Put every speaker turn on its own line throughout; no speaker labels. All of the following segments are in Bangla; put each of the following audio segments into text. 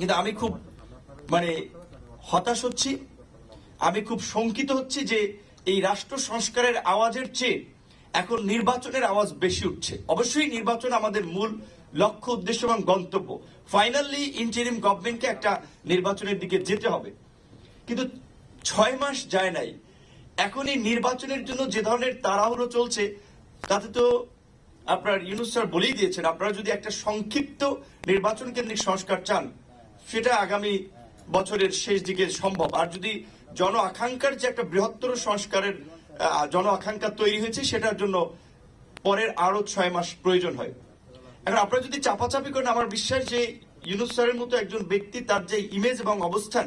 কিন্তু আমি খুব মানে হতাশ হচ্ছি। আমি খুব শঙ্কিত হচ্ছি যে এই রাষ্ট্র সংস্কারের আওয়াজের চেয়ে এখন নির্বাচনের আওয়াজ বেশি উঠছে। অবশ্যই নির্বাচন আমাদের মূল লক্ষ্য, উদ্দেশ্য এবং গন্তব্য। ফাইনালি ইন্টারিম গভর্নমেন্টকে একটা নির্বাচনের দিকে যেতে হবে। কিন্তু ছয় মাস যায় নাই। এখন এই নির্বাচনের জন্য যে ধরনের তাড়াহুড়ো চলছে, তাতে তো আপনার ইউনুস স্যার বলেই দিয়েছেন, আপনারা যদি একটা সংক্ষিপ্ত নির্বাচন কেন্দ্রিক সংস্কার চান সেটা আগামী বছরের শেষ দিকে সম্ভব। আর যদি জন আকাঙ্ক্ষার যে একটা বৃহত্তর সংস্কারের জন আকাঙ্ক্ষা তৈরি হয়েছে, সেটার জন্য পরের আরও ছয় মাস প্রয়োজন হয়। এখন আপনারা যদি চাপাচাপি করেন, আমার বিশ্বাস যে ইউনুস স্যারের মতো একজন ব্যক্তি, তার যে ইমেজ এবং অবস্থান,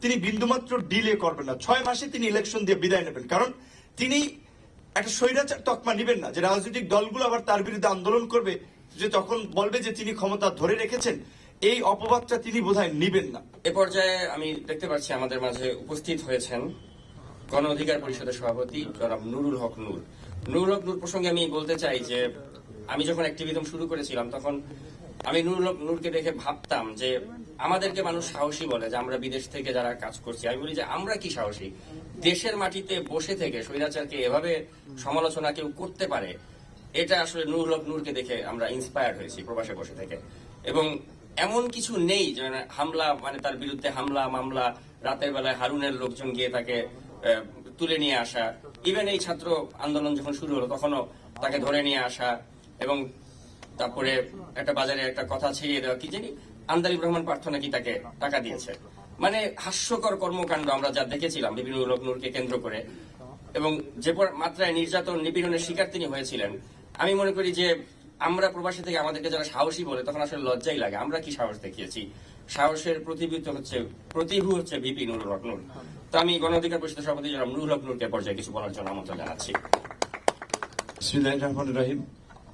তিনি বিন্দুমাত্র ডিলে করবেন না। ছয় মাসে তিনি ইলেকশন দিয়ে বিদায় নেবেন। কারণ তিনি একটা স্বৈরাচার তকমা নিবেন না। যে রাজনৈতিক দলগুলো আবার তার বিরুদ্ধে আন্দোলন করবে, যে তখন বলবে যে তিনি ক্ষমতা ধরে রেখেছেন এই অপবাদটা তিনি বোধহয় নিবেন না।
এ পর্যায়ে আমি দেখতে পাচ্ছি আমাদের মাঝে উপস্থিত হয়েছেন গণ অধিকার পরিষদের সভাপতি জনাব নুরুল হক নূর। নুরুল হক নূর প্রসঙ্গে আমি বলতে চাই যে, আমি যখন অ্যাক্টিভিজম শুরু করেছিলাম, তখন আমি নুরুল হক নূরকে দেখে ভাবতাম যে, আমাদেরকে মানুষ সাহসী বলে যে আমরা বিদেশ থেকে যারা কাজ করছি। আমি বলি যে, আমরা কি সাহসী? দেশের মাটিতে বসে থেকে স্বৈরাচারকে এভাবে সমালোচনা কেউ করতে পারে? এটা আসলে নুরুল হক নূরকে দেখে আমরা ইন্সপায়ার্ড হয়েছি প্রবাসে বসে থেকে। এবং এমন কিছু নেই হামলা মানে তার বিরুদ্ধে হামলা, মামলা, রাতের বেলায় হারুনের লোকজন গিয়ে তাকে তুলে নিয়ে আসা। ইভেন এই ছাত্র আন্দোলন যখন শুরু হলো, তখনও তাকে ধরে নিয়ে আসা এবং তারপরে একটা বাজারে একটা কথা ছিড়িয়ে দেওয়া, কি জানি আন্দালিব রহমান পার্থ নাকি তাকে টাকা দিয়েছে। মানে হাস্যকর কর্মকাণ্ড আমরা যা দেখেছিলাম বিভিন্ন লোক নূরকে কেন্দ্র করে। এবং যে মাত্রায় নির্যাতন, নিপীড়নের শিকার তিনি হয়েছিলেন। আমি মনে করি যে আমরা প্রবাসী থেকে আমাদেরকে যারা সাহসী বলে, তখন আসলে লজ্জাই লাগে। আমরা কি সাহস দেখিয়েছি? সাহসের প্রতিবিত হচ্ছে, প্রতিভু হচ্ছে ভিপি নুরুল হক নূর। তো আমি গণ অধিকার পরিষদের সভাপতি জনাব নুরুল হক নূরকে পর্যায়ে কিছু বলার জন্য আমন্ত্রণ জানাচ্ছি।
রহমানির রহিম।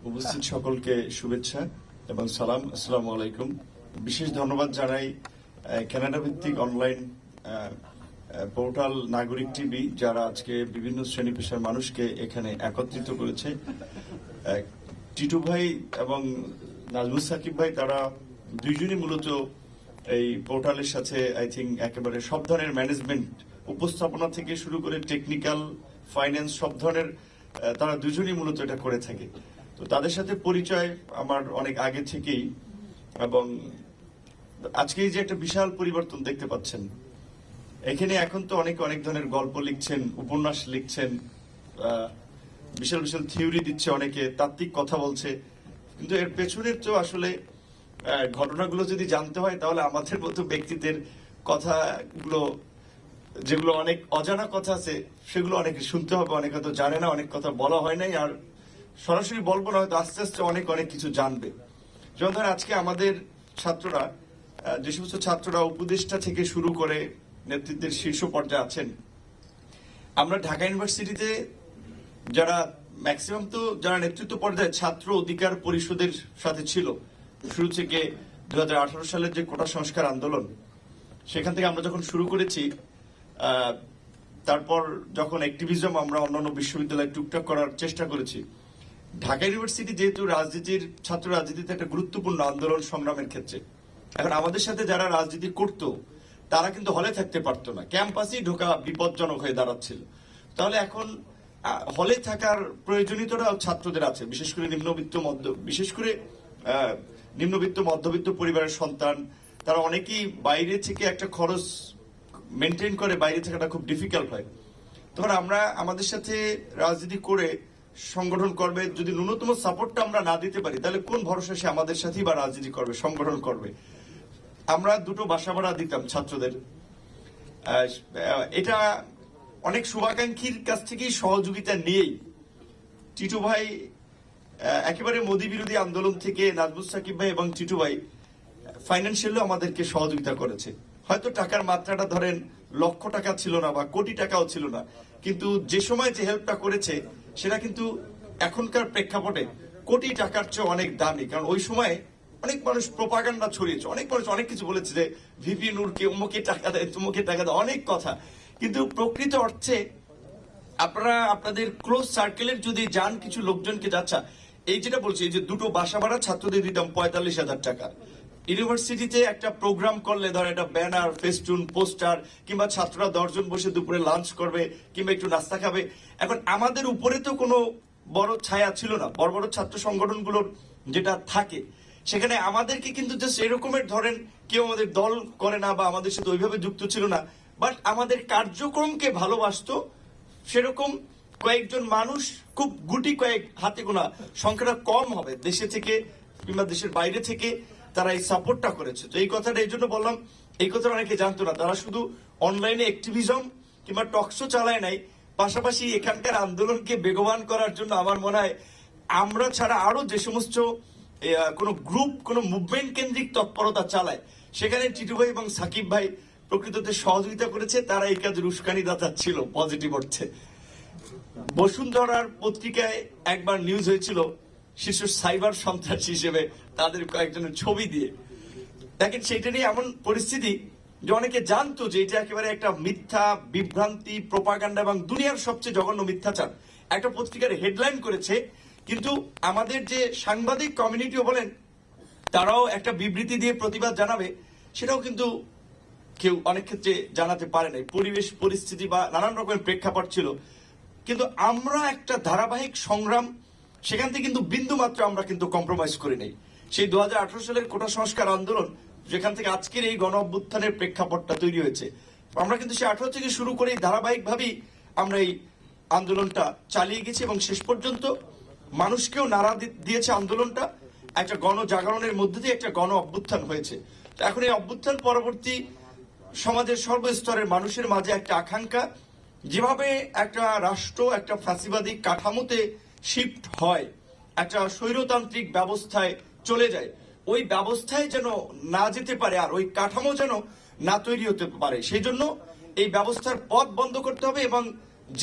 উপস্থিত সকলকে শুভেচ্ছা এবং সালাম। আসসালামু আলাইকুম। বিশেষ ধন্যবাদ জানাই কানাডা ভিত্তিক অনলাইন পোর্টাল নাগরিক টিভি, যারা আজকে বিভিন্ন শ্রেণি পেশার মানুষকে এখানে একত্রিত করেছে। টিটু ভাই এবং নাজমুল সাকিব ভাই, তারা দুইজনই মূলত এই পোর্টালের সাথে আই থিঙ্ক একেবারে সব ধরনের ম্যানেজমেন্ট উপস্থাপনা থেকে শুরু করে টেকনিক্যাল ফাইন্যান্স সব ধরনের তারা দুজনই মূলত এটা করে থাকে। তো তাদের সাথে পরিচয় আমার অনেক আগে থেকেই এবং আজকে যে একটা বিশাল পরিবর্তন দেখতে পাচ্ছেন। এখানে এখন তো অনেক অনেক ধরনের গল্প লিখছেন, উপন্যাস লিখছেন বিশাল বিশাল থিওরি দিচ্ছে অনেকে, তাত্ত্বিক কথা বলছে। কিন্তু এর পেছনের তো আসলে ঘটনাগুলো যদি জানতে হয়, তাহলে আমাদের মতো ব্যক্তিদের কথাগুলো, যেগুলো অনেক অজানা কথা আছে, সেগুলো অনেকে শুনতে হবে, অনেকে হয়তো জানে না, অনেক কথা বলা হয় নাই, আর সরাসরি বলব না, হয়তো আস্তে আস্তে অনেক অনেক কিছু জানবে। যেমন ধরেন আজকে আমাদের ছাত্ররা যে সমস্ত ছাত্ররা উপদেষ্টা থেকে শুরু করে নেতৃত্বের শীর্ষ পর্যায়ে আছেন, আমরা ঢাকা ইউনিভার্সিটিতে যারা ম্যাক্সিমাম তো যারা নেতৃত্ব পর্যায়ে ছাত্র অধিকার পরিষদের সাথে ছিল, শুরু থেকে দু হাজার আঠারো সালের যে কোটা সংস্কার আন্দোলন, সেখান থেকে আমরা যখন শুরু করেছি তারপর যখন অ্যাক্টিভিজম আমরা অন্যান্য বিশ্ববিদ্যালয়ে টুকটাক করার চেষ্টা করেছি, ঢাকা ইউনিভার্সিটি যেহেতু রাজনীতির, ছাত্র রাজনীতিতে একটা গুরুত্বপূর্ণ আন্দোলন সংগ্রামের ক্ষেত্রে, এখন আমাদের সাথে যারা রাজনীতি করত, তারা কিন্তু হলে থাকতে পারতো না। ক্যাম্পাসেই ঢোকা বিপজ্জনক হয়ে দাঁড়াচ্ছিল। তাহলে এখন হলে থাকার প্রয়োজনীয়তা ছাত্রদের আছে। বিশেষ করে নিম্নবিত্ত মধ্য, বিশেষ করে নিম্নবিত্ত, মধ্যবিত্ত পরিবারের সন্তান, তারা অনেকেই বাইরে থেকে একটা খরচ মেনটেন করে, বাইরে থাকাটা খুব ডিফিকাল্ট হয়। তখন আমরা, আমাদের সাথে রাজনীতি করে সংগঠন করবে, যদি ন্যূনতম সাপোর্টটা আমরা না দিতে পারি, তাহলে কোন ভরসা সে আমাদের সাথেই বা রাজনীতি করবে, সংগঠন করবে? আমরা দুটো বাসা ভাড়া দিতাম ছাত্রদের। এটা অনেক শুভাকাঙ্ক্ষীর কাছ থেকেই সহযোগিতা নিয়েই। টিটু ভাই একেবারে মোদী বিরোধী আন্দোলন থেকে নাজমুল সাকিব ভাই এবং টিটু ভাই ফাইন্যান্সিয়ালও আমাদেরকে সহযোগিতা করেছে। হয়তো টাকার মাত্রাটা ধরেন লক্ষ টাকা ছিল না বা কোটি টাকাও ছিল না, কিন্তু যে সময় যে হেল্পটা করেছে, সেটা কিন্তু এখনকার প্রেক্ষাপটে কোটি টাকার চেয়ে অনেক দামি। কারণ ওই সময় অনেক মানুষ প্রপাগান্ডা ছড়িয়েছে, অনেক মানুষ অনেক কিছু বলেছে যে, ভিপি নূরকে অমুকে টাকা দেয়, তুমুকে টাকা দেয়, অনেক কথা। কিন্তু প্রকৃত অর্থে আপনারা আপনাদের ক্লোজ সার্কেলের যদি যান কিছু লোকজনকে যাচ্ছা এই যেটা বলছি যে দুটো বাসা ভাড়া, ছাত্রদের দিতাম পঁয়তাল্লিশ হাজার টাকা। ইউনিভার্সিটিতে একটা প্রোগ্রাম করলে, ধর একটা ব্যানার ফেস্টুন পোস্টার কিংবা ছাত্ররা দশজন বসে দুপুরে লাঞ্চ করবে, কিংবা একটু নাস্তা খাবে। এখন আমাদের উপরে তো কোনো বড় ছায়া ছিল না। বড় বড় ছাত্র সংগঠনগুলোর যেটা থাকে, সেখানে আমাদেরকে কিন্তু জাস্ট এরকমের ধরেন কেউ আমাদের দল করে না বা আমাদের সাথে ওইভাবে যুক্ত ছিল না। বাট আমাদের কার্যক্রমকে ভালোবাসতো। সেরকম কয়েকজন মানুষ, খুব গুটি কয়েক হাতে গোনা সংখ্যাটা কম হবে দেশে থেকে কিংবা দেশের বাইরে থেকে তারা এই সাপোর্টটা করেছে। তো এই কথাটা এই জন্য বললাম, এই কথাটা অনেকে জানতো না। তারা শুধু অনলাইনে অ্যাক্টিভিজম কিংবা টকশো চালায় নাই, পাশাপাশি এখানকার আন্দোলনকে বেগবান করার জন্য আমার মনে হয় আমরা ছাড়া আরও যে সমস্ত কোনো গ্রুপ কোনো মুভমেন্ট কেন্দ্রিক তৎপরতা চালায়, সেখানে টিটু ভাই এবং সাকিব ভাই প্রকৃততে সহযোগিতা করেছে, তারা এই কাজের উস্কানিদাতা ছিল পজিটিভ অর্থে। বসুন্ধরার পত্রিকায় একবার নিউজ হয়েছিল, শিশু সাইবার সন্ত্রাসী হিসেবে তাদের কয়েকজনের ছবি দিয়ে। দেখেন সেটা নিয়ে এমন পরিস্থিতি যে অনেকে জানতো যে এটা একেবারে একটা মিথ্যা, বিভ্রান্তি প্রপাগান্ডা এবং দুনিয়ার সবচেয়ে জঘন্য মিথ্যাচার। একটা পত্রিকার হেডলাইন করেছে, কিন্তু আমাদের যে সাংবাদিক কমিউনিটিও বলেন, তারাও একটা বিবৃতি দিয়ে প্রতিবাদ জানাবে, সেটাও কিন্তু কেউ অনেক ক্ষেত্রে জানাতে পারে নাই। পরিবেশ, পরিস্থিতি বা নানান রকমের প্রেক্ষাপট ছিল। কিন্তু আমরা একটা ধারাবাহিক সংগ্রাম, সেখান থেকে কিন্তু বিন্দু মাত্র আমরা কিন্তু কম্প্রোমাইজ করি নাই। সেই দুহাজার আঠেরো সালের কোটা সংস্কার আন্দোলন, যেখান থেকে আজকের এই গণ অভ্যুত্থানের প্রেক্ষাপটটা তৈরি হয়েছে। আমরা কিন্তু সেই আঠারো থেকে শুরু করে ধারাবাহিক ভাবেই আমরা এই আন্দোলনটা চালিয়ে গেছি এবং শেষ পর্যন্ত মানুষকেও নাড়া দিয়েছে আন্দোলনটা। একটা গণজাগরণের মধ্যে দিয়ে একটা গণ অভ্যুত্থান হয়েছে। এখন এই অভ্যুত্থান পরবর্তী সমাজের সর্বস্তরের মানুষের মাঝে একটা আকাঙ্ক্ষা, যেভাবে একটা রাষ্ট্র, একটা ফ্যাসিবাদী কাঠামোতে শিফট হয়, একটা স্বৈরতান্ত্রিক ব্যবস্থায় চলে যায়। ওই ব্যবস্থায় যেন না যেতে পারে আর ওই কাঠামো যেন না তৈরি হতে পারে। সেই জন্য এই ব্যবস্থার পথ বন্ধ করতে হবে এবং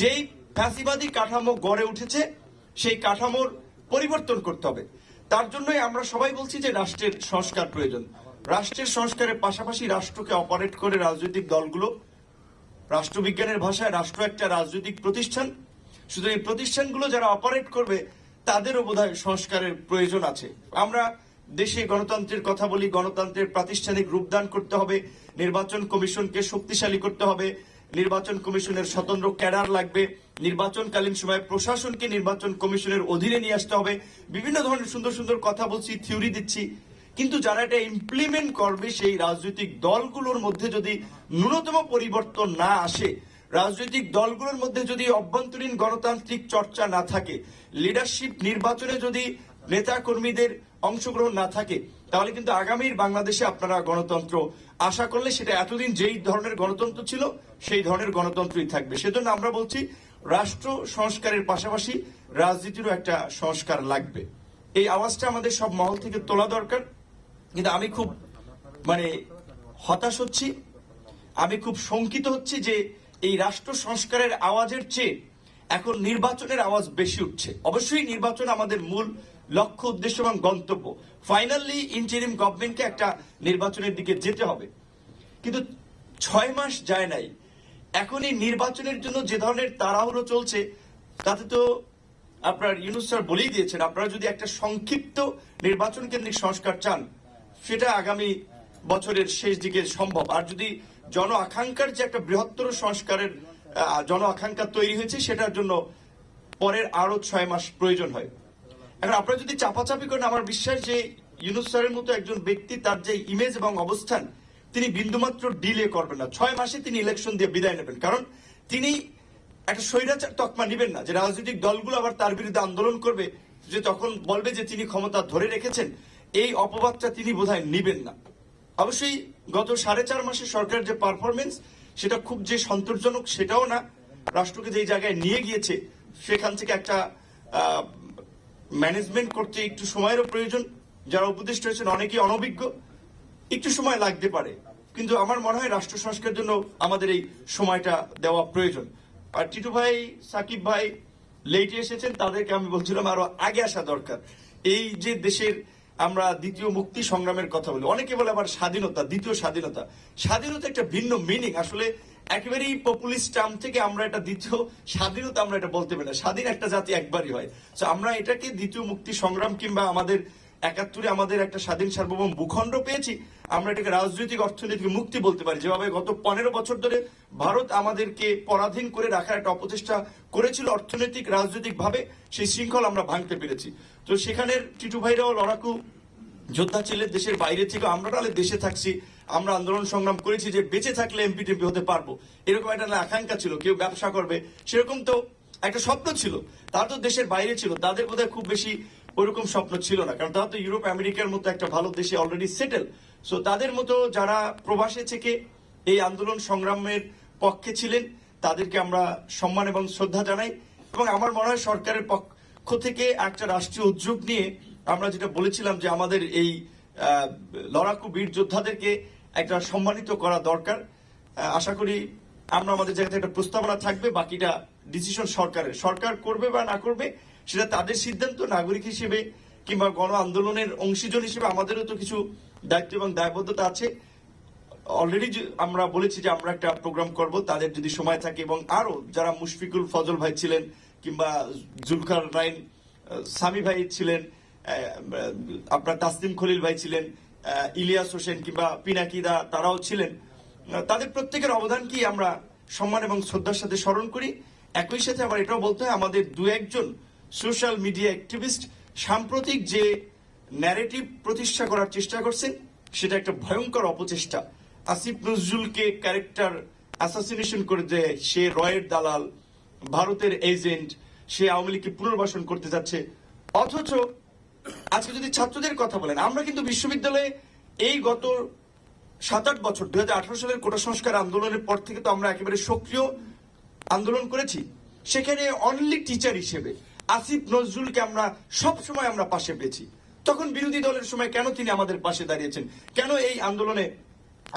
যেই ফ্যাসিবাদী কাঠামো গড়ে উঠেছে, সেই কাঠামোর পরিবর্তন করতে হবে। তার জন্যই আমরা সবাই বলছি যে রাষ্ট্রের সংস্কার প্রয়োজন। রাষ্ট্রের সংস্কারের পাশাপাশি রাষ্ট্রকে অপারেট করে রাজনৈতিক দলগুলো। রাষ্ট্রবিজ্ঞানের ভাষায় রাষ্ট্র একটা রাজনৈতিক প্রতিষ্ঠান। শুধু এই প্রতিষ্ঠানগুলো যারা অপারেট করবে, তাদেরও বোধহয় সংস্কারের প্রয়োজন আছে। আমরা দেশে গণতন্ত্রের কথা বলি, গণতন্ত্রের প্রাতিষ্ঠানিক রূপদান করতে হবে, নির্বাচন কমিশনকে শক্তিশালী করতে হবে, নির্বাচন কমিশনের স্বতন্ত্র ক্যাডার লাগবে, নির্বাচনকালীন সময় প্রশাসনকে নির্বাচন কমিশনের অধীনে নিয়ে আসতে হবে। বিভিন্ন ধরনের সুন্দর সুন্দর কথা বলছি, থিওরি দিচ্ছি। কিন্তু যারা এটা ইমপ্লিমেন্ট করবে, সেই রাজনৈতিক দলগুলোর মধ্যে যদি ন্যূনতম পরিবর্তন না আসে, রাজনৈতিক দলগুলোর মধ্যে যদি অভ্যন্তরীণ গণতান্ত্রিক চর্চা না থাকে লিডারশিপ নির্বাচনে যদি নেতা কর্মীদের অংশগ্রহণ না থাকে, তাহলে কিন্তু আগামীর বাংলাদেশে আপনারা গণতন্ত্র আশা করলে সেটা এতদিন যেই ধরনের গণতন্ত্র ছিল, সেই ধরনের গণতন্ত্রই থাকবে। সেজন্য আমরা বলছি, রাষ্ট্র সংস্কারের পাশাপাশি রাজনীতিরও একটা সংস্কার লাগবে। এই আওয়াজটা আমাদের সব মহল থেকে তোলা দরকার। কিন্তু আমি খুব মানে হতাশ হচ্ছি। আমি খুব শঙ্কিত হচ্ছি যে এই রাষ্ট্র সংস্কারের আওয়াজের চেয়ে এখন নির্বাচনের আওয়াজ বেশি উঠছে। অবশ্যই নির্বাচন আমাদের মূল লক্ষ্য, উদ্দেশ্য এবং গন্তব্য। ফাইনালি ইন্টারিম গভর্নমেন্টকে একটা নির্বাচনের দিকে যেতে হবে। কিন্তু ছয় মাস যায় নাই। এখন এই নির্বাচনের জন্য যে ধরনের তাড়াহুড়ো চলছে, তাতে তো আপনার ইউনুস স্যার বলেই দিয়েছেন, আপনারা যদি একটা সংক্ষিপ্ত নির্বাচন কেন্দ্রিক সংস্কার চান সেটা আগামী বছরের শেষ দিকে সম্ভব। আর যদি জন আকাঙ্ক্ষার যে একটা বৃহত্তর সংস্কারের জন আকাঙ্ক্ষা তৈরি হয়েছে, সেটার জন্য পরের আরও ছয় মাস প্রয়োজন হয়। এখন আপনারা যদি চাপাচাপি করেন, আমার বিশ্বাস যে ইউনুস স্যারের মতো একজন ব্যক্তি, তার যে ইমেজ এবং অবস্থান, তিনি বিন্দুমাত্র ডিলে করবেন না। ছয় মাসে তিনি ইলেকশন দিয়ে বিদায় নেবেন। কারণ তিনি একটা স্বৈরাচার তকমা নিবেন না। যে রাজনৈতিক দলগুলো আবার তার বিরুদ্ধে আন্দোলন করবে, যে তখন বলবে যে তিনি ক্ষমতা ধরে রেখেছেন এই অপবাদটা তিনি বোধহয় নিবেন না। অবশ্যই গত সাড়ে চার মাসে সরকারের যে পারফরমেন্স সেটা খুব যে সন্তোষজনক সেটাও না। রাষ্ট্রকে যেই জায়গায় নিয়ে গিয়েছে, সেখান থেকে একটা ম্যানেজমেন্ট করতে একটু সময়েরও প্রয়োজন। যারা উপদেষ্টা হয়েছেন অনেকেই অনভিজ্ঞ। একটু সময় লাগতে পারে। কিন্তু আমার মনে হয় রাষ্ট্র সংস্কারের জন্য আমাদের এই সময়টা দেওয়া প্রয়োজন। আর টিটু ভাই, সাকিব ভাই লেটে এসেছেন, তাদেরকে আমি বলছিলাম আরও আগে আসা দরকার। এই যে দেশের আমরা দ্বিতীয় মুক্তি সংগ্রামের কথা বলি। অনেকে বলে আবার স্বাধীনতা, দ্বিতীয় স্বাধীনতা। স্বাধীনতা একটা ভিন্ন মিনিং আসলে একেবারেই পপুলিস্ট টার্ম থেকে আমরা এটা দ্বিতীয় স্বাধীনতা আমরা এটা বলতে পারি না। স্বাধীন একটা জাতি একবারই হয়। তো আমরা এটাকে দ্বিতীয় মুক্তি সংগ্রাম কিংবা আমাদের একাত্তরে আমাদের একটা স্বাধীন সার্বভৌম ভূখণ্ড পেয়েছি, আমরা এটাকে রাজনৈতিক অর্থনৈতিক মুক্তি বলতে পারি। যেভাবে গত পনেরো বছর ধরে ভারত আমাদেরকে পরাধীন করে রাখার একটা অপচেষ্টা করেছিল অর্থনৈতিক রাজনৈতিক ভাবে সেই শৃঙ্খল আমরা ভাঙতে পেরেছি। তো সেখানের টিটু ভাইরাও লড়াকু যোদ্ধা ছিলেন দেশের বাইরে থেকে আমরা তাহলে দেশে থাকছি, আমরা আন্দোলন সংগ্রাম করেছি যে বেঁচে থাকলে এমপি টেমপি হতে পারব। এরকম একটা আকাঙ্ক্ষা ছিল, কেউ ব্যবসা করবে, সেরকম তো একটা স্বপ্ন ছিল। তারা তো দেশের বাইরে ছিল, তাদের বোধহয় খুব বেশি ওইরকম স্বপ্ন ছিল না। কারণ তারা তো ইউরোপ, আমেরিকার মতো একটা ভালো দেশে অলরেডি সেটেল সো তাদের মতো যারা প্রবাসে থেকে এই আন্দোলন সংগ্রামের পক্ষে ছিলেন, তাদেরকে আমরা সম্মান এবং শ্রদ্ধা জানাই। এবং আমার মনে হয় সরকারের পক্ষ থেকে একটা রাষ্ট্রীয় উদ্যোগ নিয়ে আমরা যেটা বলেছিলাম যে আমাদের এই লড়াকু বীর যোদ্ধাদেরকে একটা সম্মানিত করা দরকার। আশা করি আমরা আমাদের জায়গাতে একটা প্রস্তাবনা থাকবে, বাকিটা ডিসিশন সরকারের। সরকার করবে বা না করবে সেটা তাদের সিদ্ধান্ত, নাগরিক হিসেবে কিংবা গণ আন্দোলনের অংশীজন হিসেবে আমাদেরও তো কিছু দায়িত্ব এবং দায়বদ্ধতা আছে। অলরেডি আমরা বলেছি যে আমরা একটা প্রোগ্রাম করব, তাদের যদি সময় থাকে এবং আরও যারা মুশফিকুল ফজল ভাই ছিলেন কিংবা জুলকার রাইন সামি ভাই ছিলেন আপনার তাসলিম খলিল ভাই ছিলেন ইলিয়াস হোসেন কিংবা পিনাকিদা তারাও ছিলেন। তাদের প্রত্যেকের অবদান কি আমরা সম্মান এবং শ্রদ্ধার সাথে স্মরণ করি? একই সাথে আবার এটাও বলতে হয়, আমাদের দু একজন সোশ্যাল মিডিয়া অ্যাক্টিভিস্ট সাম্প্রতিক যে ন্যারেটিভ প্রতিষ্ঠা করার চেষ্টা করছেন, সেটা একটা ভয়ঙ্কর অপচেষ্টা। আসিফ নজরুলকে ক্যারেক্টার অ্যাসাসিনেশন করে দেয়, সে রয়ের দালাল, ভারতের এজেন্ট, সে আওয়ামী লীগকে পুনর্বাসন করতে যাচ্ছে। অথচ আজকে যদি ছাত্রদের কথা বলেন, আমরা কিন্তু বিশ্ববিদ্যালয়ে এই গত সাত আট বছর দু হাজার আঠারো সালের কোটা সংস্কার আন্দোলনের পর থেকে তো আমরা একেবারে সক্রিয় আন্দোলন করেছি। সেখানে অনলি টিচার হিসেবে আসিফ নজরুলকে আমরা সব সময় আমরা পাশে পেয়েছি। তখন বিরোধী দলের সময় কেন তিনি আমাদের পাশে দাঁড়িয়েছেন? কেন এই আন্দোলনে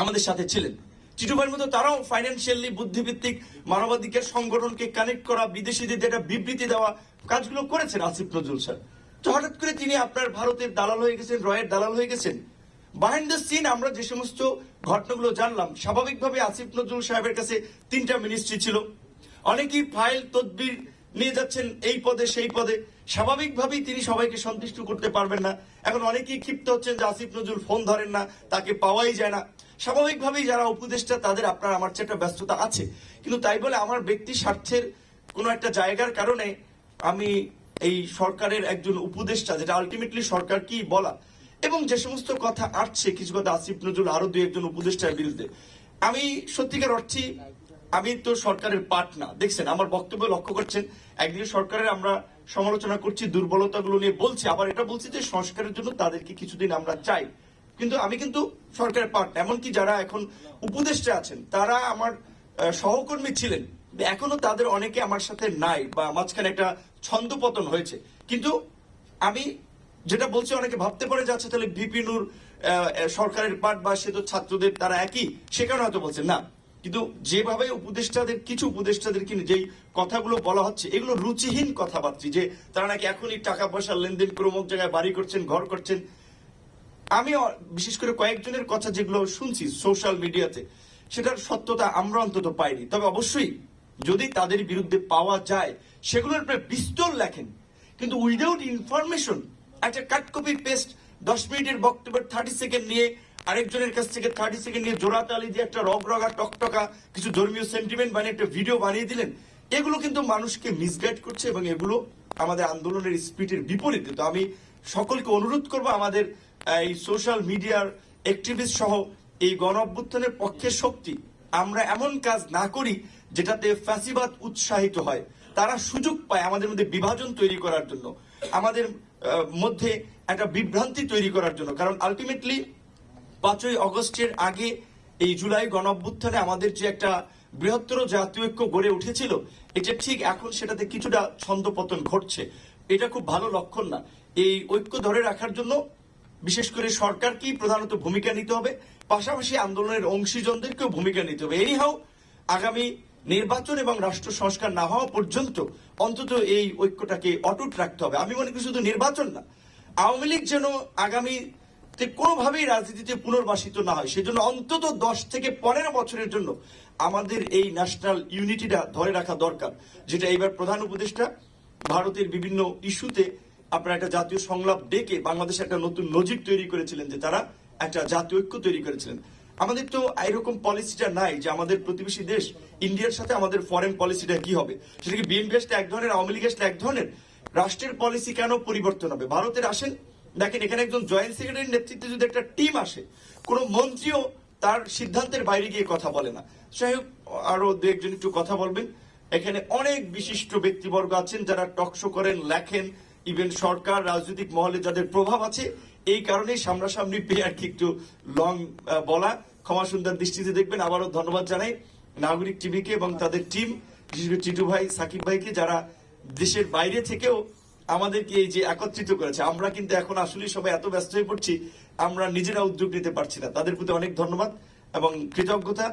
আমাদের সাথে ছিলেন? চিটুভাইয়ের মতো তারাও ফাইন্যান্সিয়ালি বুদ্ধিভিত্তিক মানবাধিকার সংগঠনকে কানেক্ট করা, বিদেশিদের একটা বিবৃতি দেওয়া কাজগুলো করেছেন আসিফ নজরুল স্যার। তো হঠাৎ করে তিনি আপনার ভারতের দালাল হয়ে গেছেন, রয়ের দালাল হয়ে গেছেন? বাহিন্ড দ্য সিন আমরা যে সমস্ত ঘটনাগুলো জানলাম, স্বাভাবিকভাবে আসিফ নজরুল সাহেবের কাছে তিনটা মিনিস্ট্রি ছিল। অনেকেই ফাইল তদবির নিয়ে যাচ্ছেন এই পদে, সেই পদে। স্বাভাবিকভাবেই তিনি সবাইকে সন্তুষ্ট করতে পারবেন না। এখন অনেকেই ক্ষিপ্ত হচ্ছেন যে আসিফ নজরুল ফোন ধরেন না, তাকে পাওয়াই যায় না। স্বাভাবিকভাবেই যারা উপদেষ্টা, তাদের আপনার আমার চেয়ে একটা ব্যস্ততা আছে। কিন্তু তাই বলে আমার ব্যক্তি স্বার্থের কোনো একটা জায়গার কারণে আমি এই সরকারের একজন উপদেষ্টা, যেটা আলটিমেটলি সরকার কি বলা, এবং যে সমস্ত কথা আসছে, কিছু কথা আসিফ নজরুল আরও দুই একজন উপদেষ্টার বিরুদ্ধে। আমি সত্যিকার অর্থে আমি তো সরকারের পার্ট না দেখছেন, আমার বক্তব্য লক্ষ্য করছেন, একদিকে সরকারের আমরা সমালোচনা করছি, দুর্বলতাগুলো নিয়ে বলছি, আবার এটা বলছি যে সংস্কারের জন্য তাদেরকে কিছুদিন আমরা চাই। কিন্তু আমি কিন্তু সরকারের পার্ট। এমনকি যারা এখন উপদেষ্টা আছেন, তারা আমার সহকর্মী ছিলেন। এখনও তাদের অনেকে আমার সাথে নাই বা মাঝখানে একটা ছন্দপতন হয়েছে। কিন্তু আমি যেটা বলছি, অনেকে ভাবতে পারে যাচ্ছে তাহলে বিপিনুর সরকারের পাঠ বা সে তো ছাত্রদের তারা একই, সে কারণে হয়তো বলছেন, না। কিন্তু যেভাবে উপদেষ্টাদের, কিছু উপদেষ্টাদেরকে যেই কথাগুলো বলা হচ্ছে, এগুলো রুচিহীন কথা কথাবার্তা যে তারা নাকি এখনই টাকা পয়সা লেনদেন অমুক জায়গায় বাড়ি করছেন, ঘর করছেন। আমি বিশেষ করে কয়েকজনের কথা যেগুলো শুনছি সোশ্যাল মিডিয়াতে, সেটার সত্যতা আমরা অন্তত পাইনি। তবে অবশ্যই যদি তাদের বিরুদ্ধে পাওয়া যায়, সেগুলোর উপরে বিস্তর লেখেন। কিন্তু উইদাউট ইনফরমেশন একটা কাট কপি পেস্ট দশ মিনিটের বক্তব্যের থার্টি সেকেন্ড নিয়ে আরেকজনের কাছ থেকে থার্টি সেকেন্ড নিয়ে জোড়া তালি দিয়ে একটা রগ রগা টকটকা, কিছু ধর্মীয় সেন্টিমেন্ট বানিয়ে একটা ভিডিও বানিয়ে দিলেন। এগুলো কিন্তু মানুষকে মিসগাইড করছে এবং এগুলো আমাদের আন্দোলনের স্পিরিটের বিপরীতে। তো আমি সকলকে অনুরোধ করব, আমাদের এই সোশ্যাল মিডিয়ার অ্যাক্টিভিস্ট সহ এই গণ অভ্যুত্থানের পক্ষের শক্তি, আমরা এমন কাজ না করি যেটাতে ফ্যাসিবাদ উৎসাহিত হয়। তারা সুযোগ পায় আমাদের মধ্যে বিভাজন তৈরি করার জন্য, আমাদের মধ্যে একটা বিভ্রান্তি তৈরি করার জন্য। কারণ আলটিমেটলি পাঁচই অগস্টের আগে এই জুলাই গণ অভ্যুত্থানে আমাদের যে একটা বৃহত্তর জাতীয় ঐক্য গড়ে উঠেছিল, এটা ঠিক এখন সেটাতে কিছুটা ছন্দপতন ঘটছে। এটা খুব ভালো লক্ষণ না। এই ঐক্য ধরে রাখার জন্য বিশেষ করে সরকারকেই প্রধানত ভূমিকা নিতে হবে, পাশাপাশি আন্দোলনের অংশীজনদেরকেও ভূমিকা নিতে হবে। এনিহাও আগামী নির্বাচন এবং রাষ্ট্র সংস্কার না হওয়া পর্যন্ত অন্তত এই ঐক্যটাকে অটুট রাখতে হবে। আমি মনে করি শুধু নির্বাচন না, আওয়ামী লীগ যেন আগামী কোনোভাবেই রাজনীতিতে পুনর্বাসিত না হয়। সেজন্য অন্তত দশ থেকে পনেরো বছরের জন্য আমাদের এই ন্যাশনাল ইউনিটিটা ধরে রাখা দরকার, যেটা এবার প্রধান উপদেষ্টা ভারতের বিভিন্ন ইস্যুতে আপনারা একটা জাতীয় সংলাপ ডেকে বাংলাদেশে একটা নতুন নজির তৈরি করেছিলেন যে তারা একটা জাতীয় ঐক্য তৈরি করেছিলেন। আমাদের তো এরকম পলিসিটা নাই যে আমাদের প্রতিবেশী দেশ ইন্ডিয়ার সাথে আমাদের ফরেন পলিসিটা কি হবে? সেটা কি বিএনপি এক ধরনের, আওয়ামী লীগ এক ধরনের? রাষ্ট্রের পলিসি কেন পরিবর্তন হবে? ভারতের আসেন দেখেন, এখানে একজন জয়েন্ট সেক্রেটারির নেতৃত্বে যদি একটা টিম আসে, কোনো মন্ত্রীও তার সিদ্ধান্তের বাইরে গিয়ে কথা বলে না। যাই হোক, আরও দু একজন একটু কথা বলবেন। এখানে অনেক বিশিষ্ট ব্যক্তিবর্গ আছেন যারা টকশো করেন, লেখেন, ইভেন সরকার, রাজনৈতিক মহলে যাদের প্রভাব আছে, এই কারণেই সামনাসামনি পেয়ে আর কি একটু লং বলা। ক্ষমা সুন্দর দৃষ্টিতে দেখবেন। আবারও ধন্যবাদ জানাই নাগরিক টিভিকে এবং তাদের টিম, বিশেষ করে টিটু ভাই, সাকিব ভাইকে, যারা দেশের বাইরে থেকেও আমাদেরকে এই যে একত্রিত করেছে, আমরা কিন্তু এখন আসলে সবাই এত ব্যস্ত হয়ে পড়ছি, আমরা নিজেরা উদ্যোগ নিতে পারছি না। তাদের প্রতি অনেক ধন্যবাদ এবং কৃতজ্ঞতা।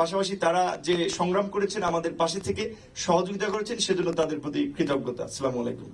পাশাপাশি তারা যে সংগ্রাম করেছেন আমাদের পাশে থেকে সহযোগিতা করেছেন, সেজন্য তাদের প্রতি কৃতজ্ঞতা। আসসালামু আলাইকুম।